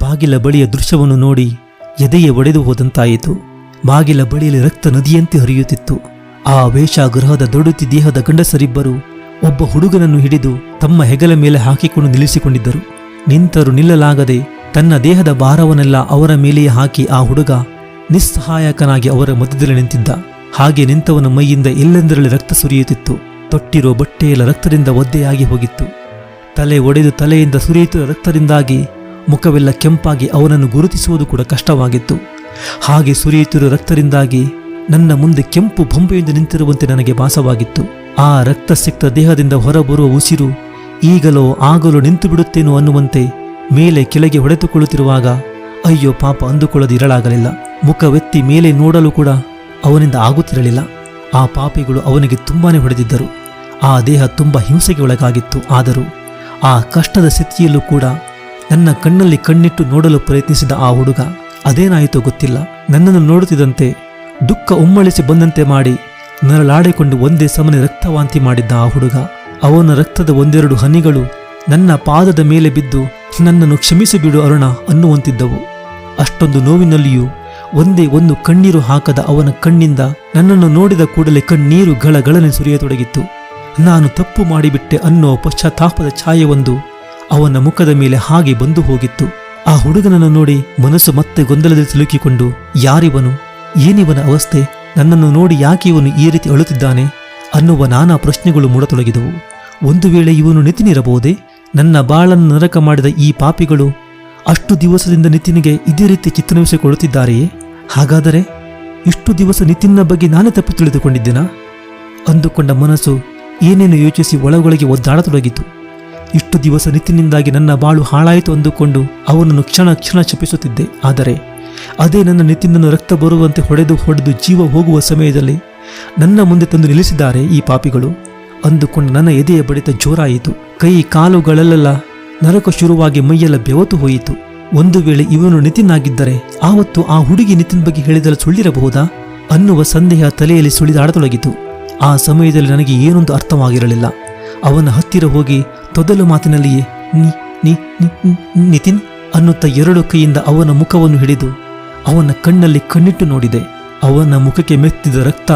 ಬಾಗಿಲ ಬಳಿಯ ದೃಶ್ಯವನ್ನು ನೋಡಿ ಎದೆಯ ಒಡೆದು ಹೋದಂತಾಯಿತು. ಬಾಗಿಲ ಬಳಿಯಲ್ಲಿ ರಕ್ತ ನದಿಯಂತೆ ಹರಿಯುತ್ತಿತ್ತು. ಆ ವೇಷಾಗೃಹದ ದೊಡುತಿ ದೇಹದ ಗಂಡಸರಿಬ್ಬರು ಒಬ್ಬ ಹುಡುಗನನ್ನು ಹಿಡಿದು ತಮ್ಮ ಹೆಗಲ ಮೇಲೆ ಹಾಕಿಕೊಂಡು ನಿಲ್ಲಿಸಿಕೊಂಡಿದ್ದರು. ನಿಂತರು ನಿಲ್ಲಲಾಗದೆ ತನ್ನ ದೇಹದ ಭಾರವನ್ನೆಲ್ಲ ಅವರ ಮೇಲೆಯೇ ಹಾಕಿ ಆ ಹುಡುಗ ನಿಸ್ಸಹಾಯಕನಾಗಿ ಅವರ ಮಧ್ಯದಲ್ಲಿ ನಿಂತಿದ್ದ. ಹಾಗೆ ನಿಂತವನ ಮೈಯಿಂದ ಎಲ್ಲೆಂದರಲ್ಲಿ ರಕ್ತ ಸುರಿಯುತ್ತಿತ್ತು. ತೊಟ್ಟಿರುವ ಬಟ್ಟೆಯೆಲ್ಲ ರಕ್ತದಿಂದ ಒದ್ದೆಯಾಗಿ ಹೋಗಿತ್ತು. ತಲೆ ಒಡೆದು ತಲೆಯಿಂದ ಸುರಿಯುತ್ತಿರುವ ರಕ್ತದಿಂದಾಗಿ ಮುಖವೆಲ್ಲ ಕೆಂಪಾಗಿ ಅವನನ್ನು ಗುರುತಿಸುವುದು ಕೂಡ ಕಷ್ಟವಾಗಿತ್ತು. ಹಾಗೆ ಸುರಿಯುತ್ತಿರುವ ರಕ್ತದಿಂದಾಗಿ ನನ್ನ ಮುಂದೆ ಕೆಂಪು ಬೊಂಬೆಯಿಂದ ನಿಂತಿರುವಂತೆ ನನಗೆ ಭಾಸವಾಗಿತ್ತು. ಆ ರಕ್ತಸಿಕ್ತ ದೇಹದಿಂದ ಹೊರಬರುವ ಉಸಿರು ಈಗಲೋ ಆಗಲೋ ನಿಂತು ಬಿಡುತ್ತೇನೋ ಅನ್ನುವಂತೆ ಮೇಲೆ ಕೆಳಗೆ ಹೊಡೆದುಕೊಳ್ಳುತ್ತಿರುವಾಗ ಅಯ್ಯೋ ಪಾಪ ಅಂದುಕೊಳ್ಳದೆ ಇರಲಾಗಲಿಲ್ಲ. ಮುಖವೆತ್ತಿ ಮೇಲೆ ನೋಡಲು ಕೂಡ ಅವನಿಂದ ಆಗುತ್ತಿರಲಿಲ್ಲ. ಆ ಪಾಪಿಗಳು ಅವನಿಗೆ ತುಂಬಾನೇ ಹೊಡೆದಿದ್ದರು. ಆ ದೇಹ ತುಂಬ ಹಿಂಸೆಗೆ ಒಳಗಾಗಿತ್ತು. ಆದರೂ ಆ ಕಷ್ಟದ ಸ್ಥಿತಿಯಲ್ಲೂ ಕೂಡ ನನ್ನ ಕಣ್ಣಲ್ಲಿ ಕಣ್ಣಿಟ್ಟು ನೋಡಲು ಪ್ರಯತ್ನಿಸಿದ ಆ ಹುಡುಗ, ಅದೇನಾಯಿತೋ ಗೊತ್ತಿಲ್ಲ. ನನ್ನನ್ನು ನೋಡುತ್ತಿದ್ದಂತೆ ದುಃಖ ಉಮ್ಮಳಿಸಿ ಬಂದಂತೆ ಮಾಡಿ ನರಳಾಡಿಕೊಂಡು ಒಂದೇ ಸಮನೆ ರಕ್ತವಾಂತಿ ಮಾಡಿದ್ದ ಆ ಹುಡುಗ. ಅವನ ರಕ್ತದ ಒಂದೆರಡು ಹನಿಗಳು ನನ್ನ ಪಾದದ ಮೇಲೆ ಬಿದ್ದು ನನ್ನನ್ನು ಕ್ಷಮಿಸಿಬಿಡು ಅರುಣ ಅನ್ನುವಂತಿದ್ದವು. ಅಷ್ಟೊಂದು ನೋವಿನಲ್ಲಿಯೂ ಒಂದೇ ಒಂದು ಕಣ್ಣೀರು ಹಾಕದ ಅವನ ಕಣ್ಣಿಂದ ನನ್ನನ್ನು ನೋಡಿದ ಕೂಡಲೇ ಕಣ್ಣೀರು ಗಳಗಳನೆ ಸುರಿಯತೊಡಗಿತ್ತು. ನಾನು ತಪ್ಪು ಮಾಡಿಬಿಟ್ಟೆ ಅನ್ನೋ ಪಶ್ಚಾತ್ತಾಪದ ಛಾಯೆಯೊಂದು ಅವನ ಮುಖದ ಮೇಲೆ ಹಾಗೆ ಬಂದು ಹೋಗಿತ್ತು. ಆ ಹುಡುಗನನ್ನು ನೋಡಿ ಮನಸ್ಸು ಮತ್ತೆ ಗೊಂದಲದಲ್ಲಿ ಸಿಲುಕಿಕೊಂಡು, ಯಾರಿವನು, ಏನಿವನ ಅವಸ್ಥೆ, ನನ್ನನ್ನು ನೋಡಿ ಯಾಕೆ ಇವನು ಈ ರೀತಿ ಅಳುತ್ತಿದ್ದಾನೆ ಅನ್ನುವ ನಾನಾ ಪ್ರಶ್ನೆಗಳು ಮೂಡತೊಡಗಿದವು. ಒಂದು ವೇಳೆ ಇವನು ನಿತಿನಿರಬಹುದೇ? ನನ್ನ ಬಾಳನ್ನು ನರಕ ಮಾಡಿದ ಈ ಪಾಪಿಗಳು ಅಷ್ಟು ದಿವಸದಿಂದ ನಿತಿನಿಗೆ ಇದೇ ರೀತಿ ಚಿತ್ತನವಿಸಿಕೊಳ್ಳುತ್ತಿದ್ದಾರೆಯೇ? ಹಾಗಾದರೆ ಇಷ್ಟು ದಿವಸ ನಿತಿನ್ನ ಬಗ್ಗೆ ನಾನೇ ತಪ್ಪು ತಿಳಿದುಕೊಂಡಿದ್ದೇನಾ? ಅಂದುಕೊಂಡ ಮನಸ್ಸು ಏನೇನು ಯೋಚಿಸಿ ಒಳಗೊಳಗೆ ಒದ್ದಾಡತೊಡಗಿತು. ಇಷ್ಟು ದಿವಸ ನಿತಿನಿಂದಾಗಿ ನನ್ನ ಬಾಳು ಹಾಳಾಯಿತು ಅಂದುಕೊಂಡು ಅವನನ್ನು ಕ್ಷಣ ಕ್ಷಣ ಚಪಿಸುತ್ತಿದ್ದೆ. ಆದರೆ ಅದೇ ನನ್ನ ನಿತಿನನ್ನು ರಕ್ತ ಬರುವಂತೆ ಹೊಡೆದು ಹೊಡೆದು ಜೀವ ಹೋಗುವ ಸಮಯದಲ್ಲಿ ನನ್ನ ಮುಂದೆ ತಂದು ನಿಲ್ಲಿಸಿದ್ದಾರೆ ಈ ಪಾಪಿಗಳು. ಅಂದುಕೊಂಡು ನನ್ನ ಎದೆಯ ಬಡಿತ ಜೋರಾಯಿತು. ಕೈ ಕಾಲುಗಳಲ್ಲೆಲ್ಲ ನರಕ ಶುರುವಾಗಿ ಮೈಯೆಲ್ಲ ಬೆವತು ಹೋಯಿತು. ಒಂದು ವೇಳೆ ಇವನು ನಿತಿನ್ ಆಗಿದ್ದರೆ ಆವತ್ತು ಆ ಹುಡುಗಿ ನಿತಿನ್ ಬಗ್ಗೆ ಹೇಳಿದರೆ ಸುಳ್ಳಿರಬಹುದಾ? ಅನ್ನುವ ಸಂದೇಹ ತಲೆಯಲ್ಲಿ ಸುಳಿದಾಡತೊಡಗಿತು. ಆ ಸಮಯದಲ್ಲಿ ನನಗೆ ಏನೊಂದು ಅರ್ಥವಾಗಿರಲಿಲ್ಲ. ಅವನ ಹತ್ತಿರ ಹೋಗಿ ತೊದಲು ಮಾತಿನಲ್ಲಿಯೇ ನಿತಿನ್ ಅನ್ನುತ್ತ ಎರಡು ಕೈಯಿಂದ ಅವನ ಮುಖವನ್ನು ಹಿಡಿದು ಅವನ ಕಣ್ಣಲ್ಲಿ ಕಣ್ಣಿಟ್ಟು ನೋಡಿದೆ. ಅವನ ಮುಖಕ್ಕೆ ಮೆತ್ತಿದ ರಕ್ತ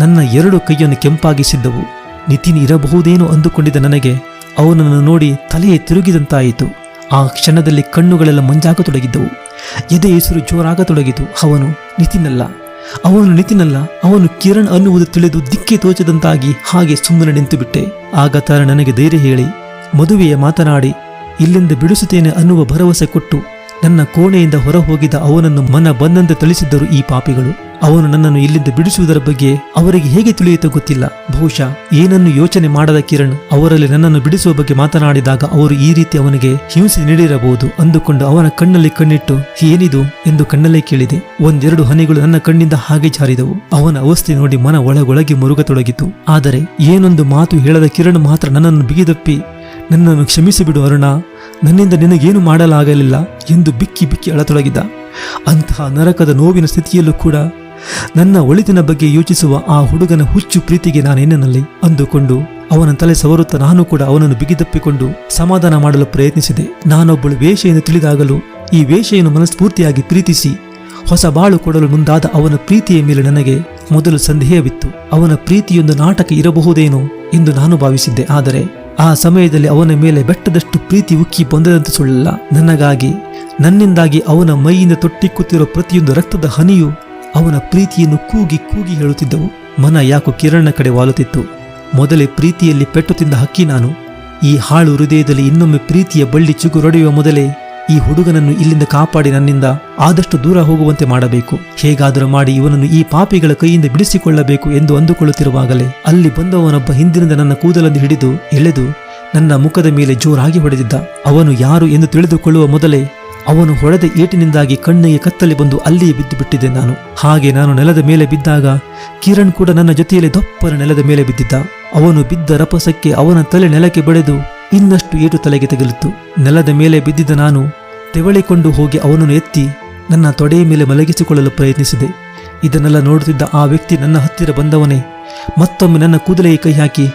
ನನ್ನ ಎರಡು ಕೈಯನ್ನು ಕೆಂಪಾಗಿಸಿದ್ದವು. ನಿತಿನ್ ಇರಬಹುದೇನೋ ಅಂದುಕೊಂಡಿದ್ದ ನನಗೆ ಅವನನ್ನು ನೋಡಿ ತಲೆಯೇ ತಿರುಗಿದಂತಾಯಿತು. ಆ ಕ್ಷಣದಲ್ಲಿ ಕಣ್ಣುಗಳೆಲ್ಲ ಮಂಜಾಗತೊಡಗಿದ್ದವು. ಎದೆ ಹೆಸರು ಜೋರಾಗತೊಡಗಿತು. ಅವನು ನಿತಿನಲ್ಲ ಅವನು ನಿತಿನಲ್ಲ, ಅವನು ಕಿರಣ್ ಅನ್ನುವುದು ತಿಳಿದು ದಿಕ್ಕೆ ತೋಚದಂತಾಗಿ ಹಾಗೆ ಸುಮ್ಮನೆ ನಿಂತುಬಿಟ್ಟೆ. ಆಗ ತಾರ ನನಗೆ ಧೈರ್ಯ ಹೇಳಿ, ಮದುವೆಯ ಮಾತನಾಡಿ, ಇಲ್ಲಿಂದ ಬಿಡಿಸುತ್ತೇನೆ ಅನ್ನುವ ಭರವಸೆ ಕೊಟ್ಟು ನನ್ನ ಕೋಣೆಯಿಂದ ಹೊರ ಹೋಗಿದ ಅವನನ್ನು ಮನ ಬಂದಂತೆ ತಿಳಿಸಿದ್ದರು ಈ ಪಾಪಿಗಳು. ಅವನು ನನ್ನನ್ನು ಇಲ್ಲಿಂದ ಬಿಡಿಸುವುದರ ಬಗ್ಗೆ ಅವರಿಗೆ ಹೇಗೆ ತಿಳಿಯಿತೋ ಗೊತ್ತಿಲ್ಲ. ಬಹುಶಃ ಏನನ್ನು ಯೋಚನೆ ಮಾಡದ ಕಿರಣ್ ಅವರಲ್ಲಿ ನನ್ನನ್ನು ಬಿಡಿಸುವ ಬಗ್ಗೆ ಮಾತನಾಡಿದಾಗ ಅವರು ಈ ರೀತಿ ಅವನಿಗೆ ಹಿಂಸೆ ನೀಡಿರಬಹುದು ಅಂದುಕೊಂಡು ಅವನ ಕಣ್ಣಲ್ಲಿ ಕಣ್ಣಿಟ್ಟು, ಏನಿದು ಎಂದು ಕಣ್ಣಲ್ಲೇ ಕೇಳಿದೆ. ಒಂದೆರಡು ಹನಿಗಳು ನನ್ನ ಕಣ್ಣಿಂದ ಹಾಗೆ ಜಾರಿದವು. ಅವನ ಅವಸ್ಥೆ ನೋಡಿ ಮನ ಒಳಗೊಳಗೆ ಮುರುಗತೊಡಗಿತು. ಆದರೆ ಏನೊಂದು ಮಾತು ಹೇಳದ ಕಿರಣ್ ಮಾತ್ರ ನನ್ನನ್ನು ಬಿಗಿದಪ್ಪಿ, ನನ್ನನ್ನು ಕ್ಷಮಿಸಿಬಿಡು ಅರುಣ, ನನ್ನಿಂದ ನಿನಗೇನು ಮಾಡಲಾಗಲಿಲ್ಲ ಎಂದು ಬಿಕ್ಕಿ ಬಿಕ್ಕಿ ಅಳತೊಡಗಿದ. ಅಂತಹ ನರಕದ ನೋವಿನ ಸ್ಥಿತಿಯಲ್ಲೂ ಕೂಡ ನನ್ನ ಒಳಿತಿನ ಬಗ್ಗೆ ಯೋಚಿಸುವ ಆ ಹುಡುಗನ ಹುಚ್ಚು ಪ್ರೀತಿಗೆ ನಾನೇನಲ್ಲಿ ಅಂದುಕೊಂಡು ಅವನ ತಲೆ ಸವರುತ್ತಾ ನಾನು ಕೂಡ ಅವನನ್ನು ಬಿಗಿದಪ್ಪಿಕೊಂಡು ಸಮಾಧಾನ ಮಾಡಲು ಪ್ರಯತ್ನಿಸಿದೆ. ನಾನೊಬ್ಬಳು ವೇಷೆಯನ್ನು ತಿಳಿದಾಗಲು ಈ ವೇಷೆಯನ್ನು ಮನಸ್ಫೂರ್ತಿಯಾಗಿ ಪ್ರೀತಿಸಿ ಹೊಸ ಬಾಳು ಕೊಡಲು ಮುಂದಾದ ಅವನ ಪ್ರೀತಿಯ ಮೇಲೆ ನನಗೆ ಮೊದಲು ಸಂದೇಹವಿತ್ತು. ಅವನ ಪ್ರೀತಿಯೊಂದು ನಾಟಕ ಇರಬಹುದೇನೋ ಎಂದು ನಾನು ಭಾವಿಸಿದ್ದೆ. ಆದರೆ ಆ ಸಮಯದಲ್ಲಿ ಅವನ ಮೇಲೆ ಬೆಟ್ಟದಷ್ಟು ಪ್ರೀತಿ ಉಕ್ಕಿ ಬಂದದಂತೆ ಸುಳ್ಳಲ್ಲ. ನನಗಾಗಿ, ನನ್ನಿಂದಾಗಿ ಅವನ ಮೈಯಿಂದ ತೊಟ್ಟಿಕ್ಕುತ್ತಿರುವ ಪ್ರತಿಯೊಂದು ರಕ್ತದ ಹನಿಯು ಅವನ ಪ್ರೀತಿಯನ್ನು ಕೂಗಿ ಕೂಗಿ ಹೇಳುತ್ತಿದ್ದವು. ಮನ ಯಾಕೋ ಕಿರಣ ಕಡೆ ವಾಲುತ್ತಿತ್ತು. ಮೊದಲೇ ಪ್ರೀತಿಯಲ್ಲಿ ಪೆಟ್ಟು ತಿಂದ ಹಕ್ಕಿ ನಾನು. ಈ ಹಾಳು ಹೃದಯದಲ್ಲಿ ಇನ್ನೊಮ್ಮೆ ಪ್ರೀತಿಯ ಬಳ್ಳಿ ಚಿಗುರೊಡೆಯುವ ಮೊದಲೇ ಈ ಹುಡುಗನನ್ನು ಇಲ್ಲಿಂದ ಕಾಪಾಡಿ ನನ್ನಿಂದ ಆದಷ್ಟು ದೂರ ಹೋಗುವಂತೆ ಮಾಡಬೇಕು. ಹೇಗಾದರೂ ಮಾಡಿ ಇವನನ್ನು ಈ ಪಾಪಿಗಳ ಕೈಯಿಂದ ಬಿಡಿಸಿಕೊಳ್ಳಬೇಕು ಎಂದು ಅಂದುಕೊಳ್ಳುತ್ತಿರುವಾಗಲೇ ಅಲ್ಲಿ ಬಂದವನೊಬ್ಬ ಹಿಂದಿನಿಂದ ನನ್ನ ಕೂದಲನ್ನು ಹಿಡಿದು ಎಳೆದು ನನ್ನ ಮುಖದ ಮೇಲೆ ಜೋರಾಗಿ ಹೊಡೆದಿದ್ದ. ಅವನು ಯಾರು ಎಂದು ತಿಳಿದುಕೊಳ್ಳುವ ಮೊದಲೇ ಅವನು ಹೊಡೆದ ಏಟಿನಿಂದಾಗಿ ಕಣ್ಣಿಗೆ ಕತ್ತಲೆ ಬಂದು ಅಲ್ಲಿಯೇ ಬಿದ್ದು ಬಿಟ್ಟಿದ್ದೆ ನಾನು. ಹಾಗೆ ನಾನು ನೆಲದ ಮೇಲೆ ಬಿದ್ದಾಗ ಕಿರಣ್ ಕೂಡ ನನ್ನ ಜೊತೆಯಲ್ಲಿ ದಪ್ಪನ ನೆಲದ ಮೇಲೆ ಬಿದ್ದಿದ್ದ. ಅವನು ಬಿದ್ದ ರಪಸಕ್ಕೆ ಅವನ ತಲೆ ನೆಲಕ್ಕೆ ಬಡೆದು ಇನ್ನಷ್ಟು ಏಟು ತಲೆಗೆ ತಗಲಿತ್ತು. ನೆಲದ ಮೇಲೆ ಬಿದ್ದಿದ್ದ ನಾನು ತೆವಳಿಕೊಂಡು ಹೋಗಿ ಅವನನ್ನು ಎತ್ತಿ ನನ್ನ ತೊಡೆಯ ಮೇಲೆ ಮಲಗಿಸಿಕೊಳ್ಳಲು ಪ್ರಯತ್ನಿಸಿದೆ. ಇದನ್ನೆಲ್ಲ ನೋಡುತ್ತಿದ್ದ ಆ ವ್ಯಕ್ತಿ ನನ್ನ ಹತ್ತಿರ ಬಂದವನೇ. ಮತ್ತೊಮ್ಮೆ ನನ್ನ ಕೂದಲೆಗೆ ಕೈ ಹಾಕಿ,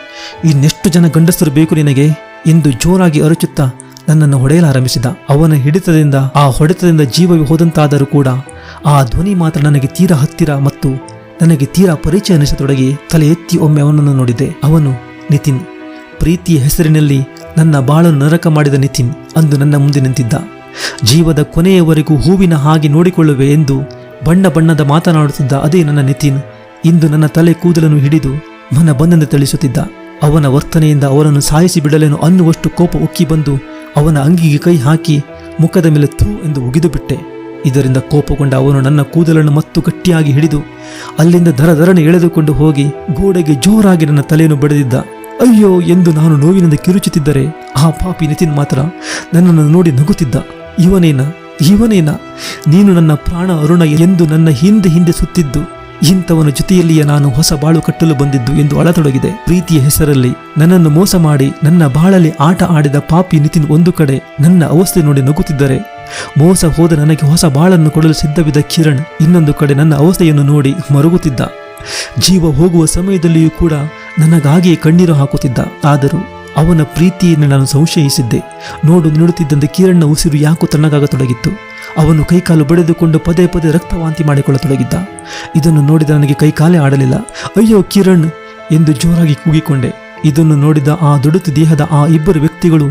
ಇನ್ನೆಷ್ಟು ಜನ ಗಂಡಸರು ಬೇಕು ನಿನಗೆ ಎಂದು ಜೋರಾಗಿ ಅರಚುತ್ತಾ ನನ್ನನ್ನು ಹೊಡೆಯಲಾರಂಭಿಸಿದ. ಅವನ ಹಿಡಿತದಿಂದ, ಆ ಹೊಡೆತದಿಂದ ಜೀವವೇ ಹೋದಂತಾದರೂ ಕೂಡ, ಆ ಧ್ವನಿ ಮಾತ್ರ ನನಗೆ ತೀರಾ ಹತ್ತಿರ ಮತ್ತು ನನಗೆ ತೀರಾ ಪರಿಚಯ ಅನಿಸತೊಡಗಿ ತಲೆ ಎತ್ತಿ ಒಮ್ಮೆ ಅವನನ್ನು ನೋಡಿದೆ. ಅವನು, ನಿತಿನ್, ಪ್ರೀತಿಯ ಹೆಸರಿನಲ್ಲಿ ನನ್ನ ಬಾಳನ್ನು ನರಕ ಮಾಡಿದ ನಿತಿನ್ ಅಂದು ನನ್ನ ಮುಂದೆ ನಿಂತಿದ್ದ. ಜೀವದ ಕೊನೆಯವರೆಗೂ ಹೂವಿನ ಹಾಗೆ ನೋಡಿಕೊಳ್ಳುವೆ ಎಂದು ಬಣ್ಣ ಬಣ್ಣದ ಮಾತನಾಡುತ್ತಿದ್ದ ಅದೇ ನನ್ನ ನಿತಿನ್ ಇಂದು ನನ್ನ ತಲೆ ಕೂದಲನ್ನು ಹಿಡಿದು ಮನ ಬಂದಂತೆ ತಿಳಿಸುತ್ತಿದ್ದ. ಅವನ ವರ್ತನೆಯಿಂದ ಅವನನ್ನು ಸಾಯಿಸಿ ಬಿಡಲೇನು ಅನ್ನುವಷ್ಟು ಕೋಪ ಉಕ್ಕಿ ಬಂದು ಅವನ ಅಂಗಿಗೆ ಕೈ ಹಾಕಿ ಮುಖದ ಮೇಲೆ ಥೂ ಎಂದು ಉಗಿದು ಬಿಟ್ಟೆ. ಇದರಿಂದ ಕೋಪಗೊಂಡ ಅವನು ನನ್ನ ಕೂದಲನ್ನು ಮತ್ತು ಗಟ್ಟಿಯಾಗಿ ಹಿಡಿದು ಅಲ್ಲಿಂದ ದರ ದರನೆ ಎಳೆದುಕೊಂಡು ಹೋಗಿ ಗೋಡೆಗೆ ಜೋರಾಗಿ ನನ್ನ ತಲೆಯನ್ನು ಬಡಿದಿದ್ದ. ಅಯ್ಯೋ ಎಂದು ನಾನು ನೋವಿನಿಂದ ಕಿರುಚುತ್ತಿದ್ದರೆ ಆ ಪಾಪಿ ನಿತಿನ್ ಮಾತ್ರ ನನ್ನನ್ನು ನೋಡಿ ನಗುತ್ತಿದ್ದ. ಇವನೇನ? ಇವನೇನ? ನೀನು ನನ್ನ ಪ್ರಾಣ ಅರುಣ ಎಂದು ನನ್ನ ಹಿಂದೆ ಹಿಂದೆ ಸುತ್ತಿದ್ದು. ಇಂಥವನ ಜೊತೆಯಲ್ಲಿಯೇ ನಾನು ಹೊಸ ಬಾಳು ಕಟ್ಟಲು ಬಂದಿದ್ದು ಎಂದು ಅಳತೊಡಗಿದೆ. ಪ್ರೀತಿಯ ಹೆಸರಲ್ಲಿ ನನ್ನನ್ನು ಮೋಸ ಮಾಡಿ ನನ್ನ ಬಾಳಲ್ಲಿ ಆಟ ಆಡಿದ ಪಾಪಿ ನಿತಿನ್ ಒಂದು ಕಡೆ ನನ್ನ ಅವಸ್ಥೆ ನೋಡಿ ನಗುತ್ತಿದ್ದರೆ, ಮೋಸ ಹೋದ ನನಗೆ ಹೊಸ ಬಾಳನ್ನು ಕೊಡಲು ಸಿದ್ಧವಿದ್ದ ಕಿರಣ್ ಇನ್ನೊಂದು ಕಡೆ ನನ್ನ ಅವಸ್ಥೆಯನ್ನು ನೋಡಿ ಮರುಗುತ್ತಿದ್ದ. ಜೀವ ಹೋಗುವ ಸಮಯದಲ್ಲಿಯೂ ಕೂಡ ನನಗಾಗಿಯೇ ಕಣ್ಣೀರು ಹಾಕುತ್ತಿದ್ದ. ಆದರೂ ಅವನ ಪ್ರೀತಿಯನ್ನು ನಾನು ಸಂಶಯಿಸಿದ್ದೆ. ನೋಡು, ನೋಡುತ್ತಿದ್ದಂತೆ ಕಿರಣ್ನ ಉಸಿರು ಯಾಕೋ ತಣ್ಣಗಾಗತೊಡಗಿತ್ತು. ಅವನು ಕೈಕಾಲು ಬಡಿದುಕೊಂಡು ಪದೇ ಪದೇ ರಕ್ತವಾಂತಿ ಮಾಡಿಕೊಳ್ಳತೊಡಗಿದ್ದ. ಇದನ್ನು ನೋಡಿದ ನನಗೆ ಕೈಕಾಲೇ ಆಡಲಿಲ್ಲ. ಅಯ್ಯೋ, ಕಿರಣ್! ಎಂದು ಜೋರಾಗಿ ಕೂಗಿಕೊಂಡೆ. ಇದನ್ನು ನೋಡಿದ ಆ ದುಡುತು ದೇಹದ ಆ ಇಬ್ಬರು ವ್ಯಕ್ತಿಗಳು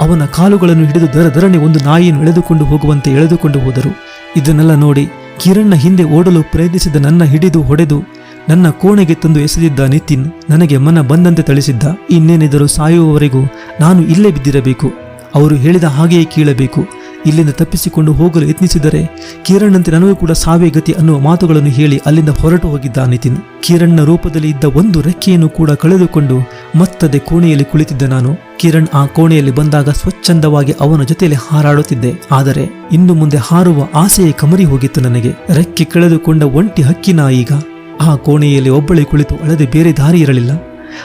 ಅವನ ಕಾಲುಗಳನ್ನು ಹಿಡಿದು ದರ ದರನೆ ಒಂದು ನಾಯಿಯನ್ನು ಎಳೆದುಕೊಂಡು ಹೋಗುವಂತೆ ಎಳೆದುಕೊಂಡು ಹೋದರು. ಇದನ್ನೆಲ್ಲ ನೋಡಿ ಕಿರಣ್ನ ಹಿಂದೆ ಓಡಲು ಪ್ರಯತ್ನಿಸಿದ ನನ್ನ ಹಿಡಿದು ಹೊಡೆದು ನನ್ನ ಕೋಣೆಗೆ ತಂದು ಎಸೆದಿದ್ದ ನಿತಿನ್ ನನಗೆ ಮನ ಬಂದಂತೆ ಥಳಿಸಿದ್ದ. ಇನ್ನೇನಿದರೂ ಸಾಯುವವರೆಗೂ ನಾನು ಇಲ್ಲೇ ಬಿದ್ದಿರಬೇಕು. ಅವರು ಹೇಳಿದ ಹಾಗೆಯೇ ಕೀಳಬೇಕು. ಇಲ್ಲಿಂದ ತಪ್ಪಿಸಿಕೊಂಡು ಹೋಗಲು ಯತ್ನಿಸಿದರೆ ಕಿರಣ್ನಂತೆ ನನಗೂ ಕೂಡ ಸಾವೇ ಗತಿ ಅನ್ನುವ ಮಾತುಗಳನ್ನು ಹೇಳಿ ಅಲ್ಲಿಂದ ಹೊರಟು ಹೋಗಿದ್ದ ನಿತಿನ್. ಕಿರಣ್ನ ರೂಪದಲ್ಲಿ ಇದ್ದ ಒಂದು ರೆಕ್ಕೆಯನ್ನು ಕೂಡ ಕಳೆದುಕೊಂಡು ಮತ್ತದೇ ಕೋಣೆಯಲ್ಲಿ ಕುಳಿತಿದ್ದ ನಾನು. ಕಿರಣ್ ಆ ಕೋಣೆಯಲ್ಲಿ ಬಂದಾಗ ಸ್ವಚ್ಛಂದವಾಗಿ ಅವನ ಜೊತೆಯಲ್ಲಿ ಹಾರಾಡುತ್ತಿದ್ದೆ. ಆದರೆ ಇನ್ನು ಮುಂದೆ ಹಾರುವ ಆಸೆಯೇ ಕಮರಿ ಹೋಗಿತ್ತು ನನಗೆ. ರೆಕ್ಕೆ ಕಳೆದುಕೊಂಡ ಒಂಟಿ ಹಕ್ಕಿನ ಈಗ ಆ ಕೋಣೆಯಲ್ಲಿ ಒಬ್ಬಳೇ ಕುಳಿತು ಅಳದೆ ಬೇರೆ ದಾರಿ ಇರಲಿಲ್ಲ.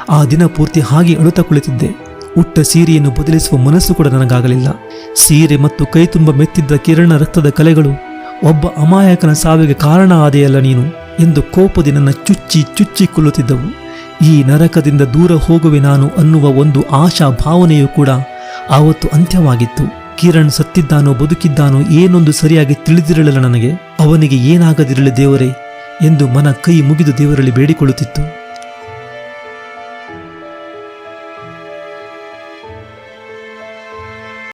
ಆ ದಿನ ಪೂರ್ತಿ ಹಾಗೆ ಅಳುತ್ತಾ ಕುಳಿತಿದ್ದೆ. ಉಟ್ಟ ಸೀರೆಯನ್ನು ಬದಲಿಸುವ ಮನಸ್ಸು ಕೂಡ ನನಗಾಗಲಿಲ್ಲ. ಸೀರೆ ಮತ್ತು ಕೈ ತುಂಬ ಮೆತ್ತಿದ್ದ ಕಿರಣ ರಕ್ತದ ಕಲೆಗಳು ಒಬ್ಬ ಅಮಾಯಕನ ಸಾವಿಗೆ ಕಾರಣ ಆದೆಯಲ್ಲ ನೀನು ಎಂದು ಕೋಪದಿ ನನ್ನ ಚುಚ್ಚಿ ಚುಚ್ಚಿ ಕೊಲ್ಲುತ್ತಿದ್ದವು. ಈ ನರಕದಿಂದ ದೂರ ಹೋಗುವೆ ನಾನು ಅನ್ನುವ ಒಂದು ಆಶಾ ಭಾವನೆಯೂ ಕೂಡ ಆವತ್ತು ಅಂತ್ಯವಾಗಿತ್ತು. ಕಿರಣ್ ಸತ್ತಿದ್ದಾನೋ ಬದುಕಿದ್ದಾನೋ ಏನೊಂದು ಸರಿಯಾಗಿ ತಿಳಿದಿರಲಿಲ್ಲ ನನಗೆ. ಅವನಿಗೆ ಏನಾಗದಿರಲಿ ದೇವರೇ ಎಂದು ಮನ ಕೈ ಮುಗಿದು ದೇವರಲ್ಲಿ ಬೇಡಿಕೊಳ್ಳುತ್ತಿತ್ತು.